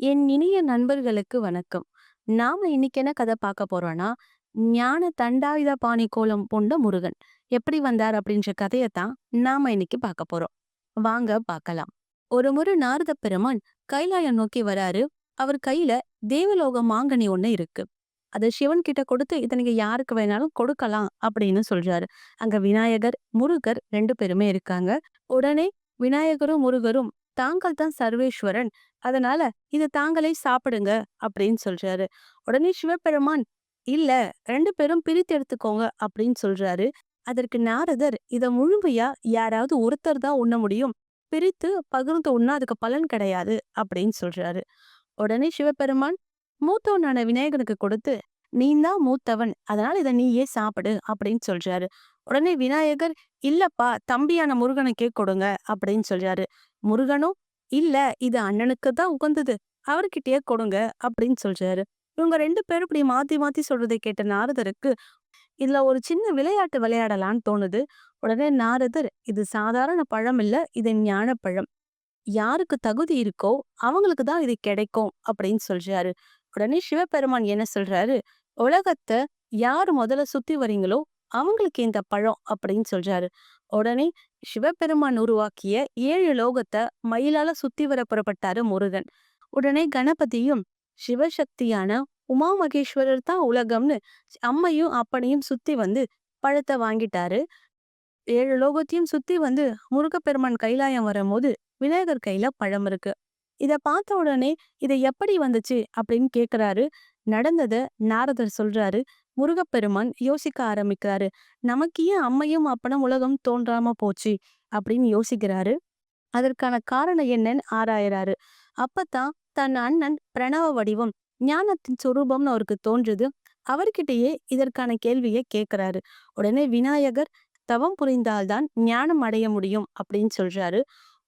என் இனிய நண்பர்களுக்கு வணக்கம். நாம இன்னைக்கு என்ன கதை பார்க்க போறோம்னா, ஞான தண்டாயுத பாணி கோலம் பூண்ட முருகன் எப்படி வந்தார் அப்படின்ற கதையத்தான் நாம இன்னைக்கு பார்க்க போறோம். வாங்க பார்க்கலாம். ஒரு முறை நாரத பெருமான் கைலாயம் நோக்கி வராரு. அவர் கையில தேவலோக மாங்கனி ஒண்ணு இருக்கு. அத சிவன் கிட்ட கொடுத்து இத்தனைக்கு யாருக்கு வேணாலும் கொடுக்கலாம் அப்படின்னு சொல்றாரு. அங்க விநாயகர், முருகர் ரெண்டு பேருமே இருக்காங்க. உடனே விநாயகரும், முருகரும் தாங்கள் தான் சர்வேஸ்வரன். அதனால இது தாங்களே சாப்பிடுங்க அப்படின்னு சொல்றாரு. உடனே சிவபெருமான் இல்ல ரெண்டு பேரும் பிரித்து எடுத்துக்கோங்க அப்படின்னு சொல்றாரு. அதற்கு நாரதர் இத முழுமையா யாராவது ஒருத்தர் தான் உண்ண முடியும். பிரித்து பகிர்ந்து உண்ணா அதுக்கு பலன் கிடையாது அப்படின்னு சொல்றாரு. உடனே சிவபெருமான் மூத்தவனான விநாயகனுக்கு கொடுத்து நீ தான் மூத்தவன் அதனால இத நீயே சாப்பிடு அப்படின்னு சொல்றாரு. உடனே விநாயகர் இல்லப்பா தம்பியான முருகனுக்கே கொடுங்க அப்படின்னு சொல்றாரு. முருகனும் இல்ல இது அண்ணனுக்கு தான் உகந்தது அவர்கிட்டயே கொடுங்க அப்படின்னு சொல்றாரு. இவங்க ரெண்டு பேரும் இப்படி மாத்தி மாத்தி சொல்றதை கேட்ட நாரதருக்கு இதுல ஒரு சின்ன விளையாட்டு விளையாடலான்னு தோணுது. உடனே நாரதர் இது சாதாரண பழம் இல்ல இது ஞானப்பழம். யாருக்கு தகுதி இருக்கோ அவங்களுக்கு தான் இது கிடைக்கும் அப்படின்னு சொல்றாரு. உடனே சிவபெருமான் என்ன சொல்றாரு உலகத்த யார் முதல்ல சுத்தி வரீங்களோ அவங்களுக்கு இந்த பழம் அப்படின்னு சொல்றாரு. உடனே சிவபெருமான் உருவாக்கிய ஏழு லோகத்தை மயிலால சுத்தி வர புறப்பட்டாரு முருகன். உடனே கணபதியும் சிவசக்தியான உமா மகேஸ்வரர் தான் உலகம்னு அம்மையும் அப்பனையும் சுத்தி வந்து பழத்தை வாங்கிட்டாரு. ஏழு லோகத்தையும் சுத்தி வந்து முருகப்பெருமான் கைலாயம் வரும்போது விநாயகர் கையில பழம் இருக்கு. இத பார்த்த உடனே இது எப்படி வந்துச்சு அப்படின்னு கேக்குறாரு. நடந்தத நாரதர் சொல்றாரு. முருகப்பெருமான் யோசிக்க ஆரம்பிக்கிறாரு. நமக்கு ஏன் அம்மையும் அப்பனும் உலகம் தோன்றாம போச்சு அப்படின்னு யோசிக்கிறாரு. அதற்கான காரணம் என்னன்னு ஆராயறாரு. அப்பதான் தன் அண்ணன் பிரணவ வடிவம் ஞானத்தின் சொரூபம்னு அவருக்கு தோன்றுது. அவர்கிட்டயே இதற்கான கேள்வியை கேக்குறாரு. உடனே விநாயகர் தவம் புரிந்தால்தான் ஞானம் அடைய முடியும் அப்படின்னு சொல்றாரு.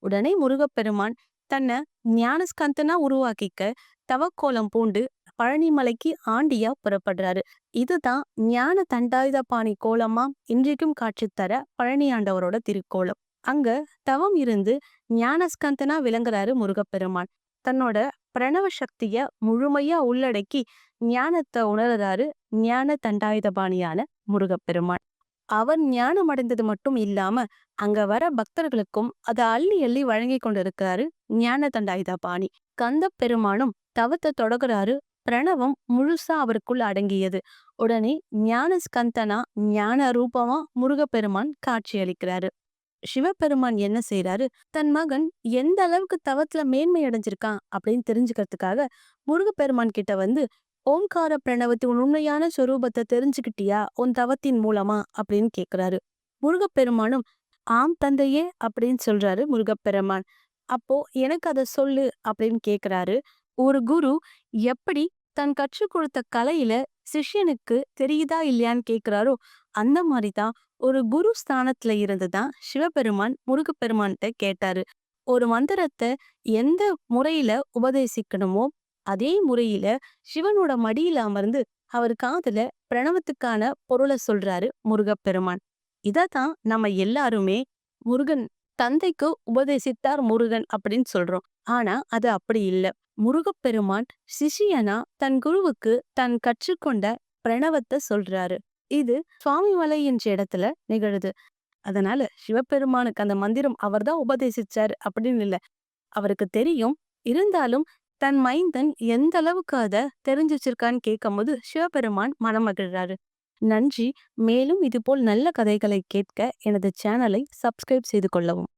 உடனே முருகப்பெருமான் தன்னை ஞானஸ்கந்தனா உருவாக்கிக்க தவக்கோலம் பூண்டு பழனிமலைக்கு ஆண்டியா புறப்படுறாரு. இதுதான் ஞான தண்டாயுதபாணி கோலமா இன்றைக்கும் காட்சி தர பழனி ஆண்டவரோட திருக்கோலம். அங்க தவம் இருந்து ஞானஸ்கந்தனா விளங்குறாரு முருகப்பெருமான். தன்னோட பிரணவ சக்திய முழுமையா உள்ளடக்கி ஞானத்தை உணர்றாரு ஞான தண்டாயுதபாணியான முருகப்பெருமான். அவர் ஞானம் அடைந்தது மட்டும் இல்லாம அங்க வர பக்தர்களுக்கும் அதை அள்ளி அள்ளி வழங்கி கொண்டிருக்கிறாரு ஞான தண்டாயுதபாணி. கந்த பெருமானும் தவத்தை தொடங்குறாரு பிரணவம் முழுசா அவருக்குள் அடங்கியது. உடனே ஞான ஸ்கந்தனா ஞான ரூபமா முருகப்பெருமான் காட்சியளிக்கிறாரு. சிவபெருமான் என்ன செய்யறாரு தன் மகன் எந்த அளவுக்கு தவத்துல மேன்மை அடைஞ்சிருக்கான் அப்படின்னு தெரிஞ்சுக்கிறதுக்காக முருகப்பெருமான் கிட்ட வந்து ஓம்கார பிரணவத்தின் உண்மையான சொரூபத்தை தெரிஞ்சுக்கிட்டியா உன் தவத்தின் மூலமா அப்படின்னு கேக்குறாரு. முருகப்பெருமானும் ஆம் தந்தையே அப்படின்னு சொல்றாரு முருகப்பெருமான். அப்போ எனக்கு அதை சொல்லு அப்படின்னு கேக்குறாரு. ஒரு குரு எப்படி தன் கற்றுக் கொடுத்த கலையில சிஷ்யனுக்கு தெரியுதா இல்லையான்னு கேக்குறாரோ அந்த மாதிரி தான் ஒரு குரு ஸ்தானத்துல இருந்துதான் சிவபெருமான் முருகப்பெருமான்கிட்ட கேட்டாரு. ஒரு மந்திரத்தை எந்த முறையில உபதேசிக்கணுமோ அதே முறையில சிவனோட மடியில அமர்ந்து அவர் காதுல பிரணவத்துக்கான பொருளை சொல்றாரு முருகப்பெருமான். இதத்தான் நம்ம எல்லாருமே முருகன் தந்தைக்கு உபதேசித்தார் முருகன் அப்படின்னு சொல்றோம். ஆனா அது அப்படி இல்ல. முருகப்பெருமான் சிஷியனா தன் குருவுக்கு தன் கற்றுக்கொண்ட பிரணவத்தை சொல்றாரு. இது சுவாமிமலை என்ற இடத்துல நிகழுது. அதனால சிவபெருமானுக்கு அந்த மந்திரம் அவர்தான் உபதேசிச்சாரு அப்படின்னு இல்ல. அவருக்கு தெரியும். இருந்தாலும் தன் மைந்தன் எந்த அளவுக்கு அத தெரிஞ்சு வச்சிருக்கான்னு கேட்கும்போது சிவபெருமான் மனமகிழ்றாரு. நன்றி. மேலும் இதுபோல் நல்ல கதைகளை கேட்க எனது சேனலை சப்ஸ்கிரைப் செய்து கொள்ளவும்.